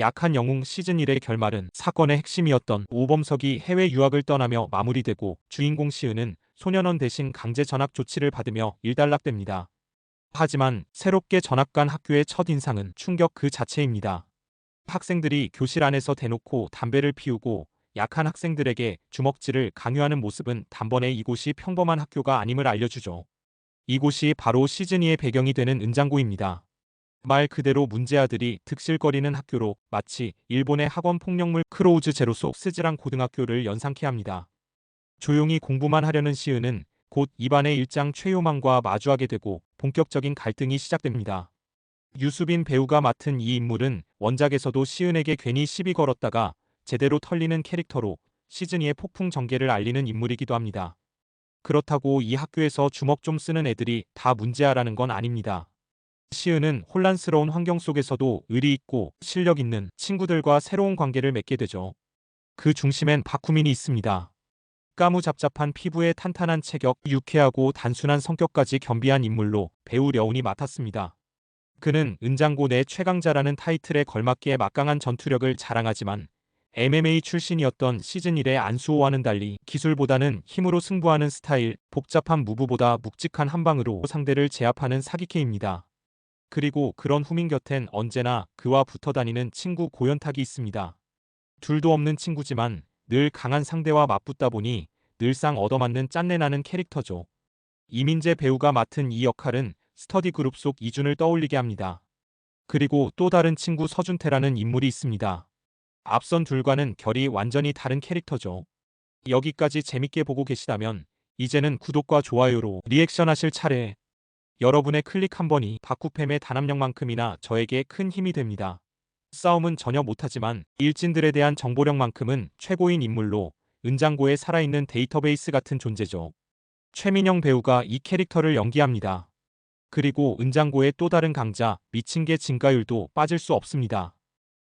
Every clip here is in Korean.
약한 영웅 시즌 1의 결말은 사건의 핵심이었던 오범석이 해외 유학을 떠나며 마무리되고 주인공 시은은 소년원 대신 강제 전학 조치를 받으며 일단락됩니다. 하지만 새롭게 전학 간 학교의 첫 인상은 충격 그 자체입니다. 학생들이 교실 안에서 대놓고 담배를 피우고 약한 학생들에게 주먹질을 강요하는 모습은 단번에 이곳이 평범한 학교가 아님을 알려주죠. 이곳이 바로 시즌2의 배경이 되는 은장고입니다. 말 그대로 문제아들이 득실거리는 학교로 마치 일본의 학원 폭력물 크로우즈 제로 속 스즈랑 고등학교를 연상케 합니다. 조용히 공부만 하려는 시은은 곧 입안의 일장 최요망과 마주하게 되고 본격적인 갈등이 시작됩니다. 유수빈 배우가 맡은 이 인물은 원작에서도 시은에게 괜히 시비 걸었다가 제대로 털리는 캐릭터로 시즌2의 폭풍 전개를 알리는 인물이기도 합니다. 그렇다고 이 학교에서 주먹 좀 쓰는 애들이 다 문제아라는 건 아닙니다. 시은은 혼란스러운 환경 속에서도 의리 있고 실력 있는 친구들과 새로운 관계를 맺게 되죠. 그 중심엔 박후민이 있습니다. 까무잡잡한 피부에 탄탄한 체격, 유쾌하고 단순한 성격까지 겸비한 인물로 배우 려운이 맡았습니다. 그는 은장고 내 최강자라는 타이틀에 걸맞게 막강한 전투력을 자랑하지만 MMA 출신이었던 시즌 1의 안수호와는 달리 기술보다는 힘으로 승부하는 스타일, 복잡한 무브보다 묵직한 한방으로 상대를 제압하는 사기캐입니다. 그리고 그런 후민 곁엔 언제나 그와 붙어 다니는 친구 고연탁이 있습니다. 둘도 없는 친구지만 늘 강한 상대와 맞붙다 보니 늘상 얻어맞는 짠내나는 캐릭터죠. 이민재 배우가 맡은 이 역할은 스터디 그룹 속 이준을 떠올리게 합니다. 그리고 또 다른 친구 서준태라는 인물이 있습니다. 앞선 둘과는 결이 완전히 다른 캐릭터죠. 여기까지 재밌게 보고 계시다면 이제는 구독과 좋아요로 리액션 하실 차례. 여러분의 클릭 한 번이 바쿠팸의 단합력만큼이나 저에게 큰 힘이 됩니다. 싸움은 전혀 못하지만 일진들에 대한 정보력만큼은 최고인 인물로 은장고에 살아있는 데이터베이스 같은 존재죠. 최민영 배우가 이 캐릭터를 연기합니다. 그리고 은장고의 또 다른 강자 미친개 진가율도 빠질 수 없습니다.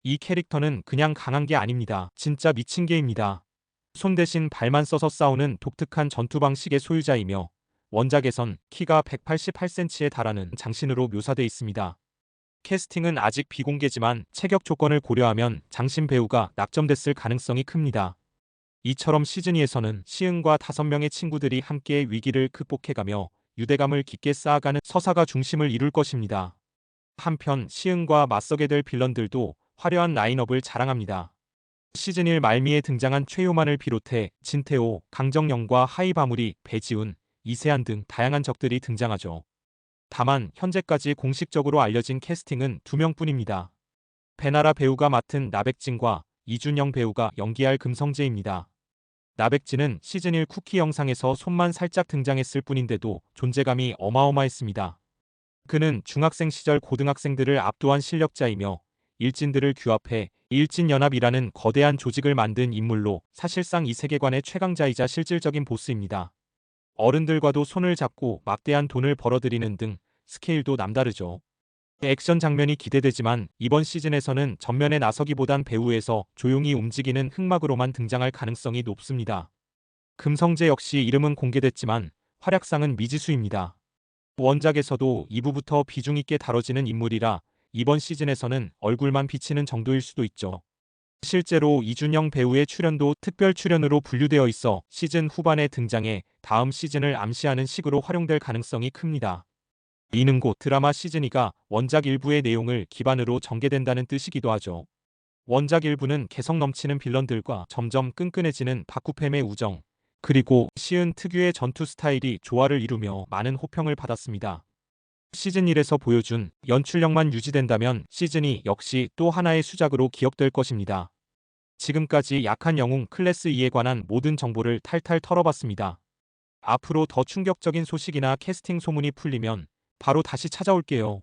이 캐릭터는 그냥 강한 게 아닙니다. 진짜 미친 개입니다. 손 대신 발만 써서 싸우는 독특한 전투 방식의 소유자이며 원작에선 키가 188cm에 달하는 장신으로 묘사돼 있습니다. 캐스팅은 아직 비공개지만 체격 조건을 고려하면 장신 배우가 낙점됐을 가능성이 큽니다. 이처럼 시즌2에서는 시은과 다섯 명의 친구들이 함께 위기를 극복해가며 유대감을 깊게 쌓아가는 서사가 중심을 이룰 것입니다. 한편 시은과 맞서게 될 빌런들도 화려한 라인업을 자랑합니다. 시즌1 말미에 등장한 최요만을 비롯해 진태호, 강정영과 하이바무리, 배지훈, 이세한 등 다양한 적들이 등장하죠. 다만 현재까지 공식적으로 알려진 캐스팅은 두 명뿐입니다. 배나라 배우가 맡은 나백진과 이준영 배우가 연기할 금성재입니다. 나백진은 시즌1 쿠키 영상에서 손만 살짝 등장했을 뿐인데도 존재감이 어마어마했습니다. 그는 중학생 시절 고등학생들을 압도한 실력자이며 일진들을 규합해 일진연합이라는 거대한 조직을 만든 인물로 사실상 이 세계관의 최강자이자 실질적인 보스입니다. 어른들과도 손을 잡고 막대한 돈을 벌어들이는 등 스케일도 남다르죠. 액션 장면이 기대되지만 이번 시즌에서는 전면에 나서기보단 배우에서 조용히 움직이는 흑막으로만 등장할 가능성이 높습니다. 금성재 역시 이름은 공개됐지만 활약상은 미지수입니다. 원작에서도 2부부터 비중 있게 다뤄지는 인물이라 이번 시즌에서는 얼굴만 비치는 정도일 수도 있죠. 실제로 이준영 배우의 출연도 특별 출연으로 분류되어 있어 시즌 후반에 등장해 다음 시즌을 암시하는 식으로 활용될 가능성이 큽니다. 이는 곧 드라마 시즌2가 원작 일부의 내용을 기반으로 전개된다는 뜻이기도 하죠. 원작 일부는 개성 넘치는 빌런들과 점점 끈끈해지는 바쿠팸의 우정, 그리고 시은 특유의 전투 스타일이 조화를 이루며 많은 호평을 받았습니다. 시즌1에서 보여준 연출력만 유지된다면 시즌2 역시 또 하나의 수작으로 기억될 것입니다. 지금까지 약한 영웅 클래스 2에 관한 모든 정보를 탈탈 털어봤습니다. 앞으로 더 충격적인 소식이나 캐스팅 소문이 풀리면 바로 다시 찾아올게요.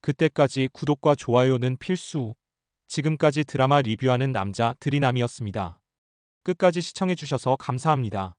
그때까지 구독과 좋아요는 필수. 지금까지 드라마 리뷰하는 남자 드리남이었습니다. 끝까지 시청해주셔서 감사합니다.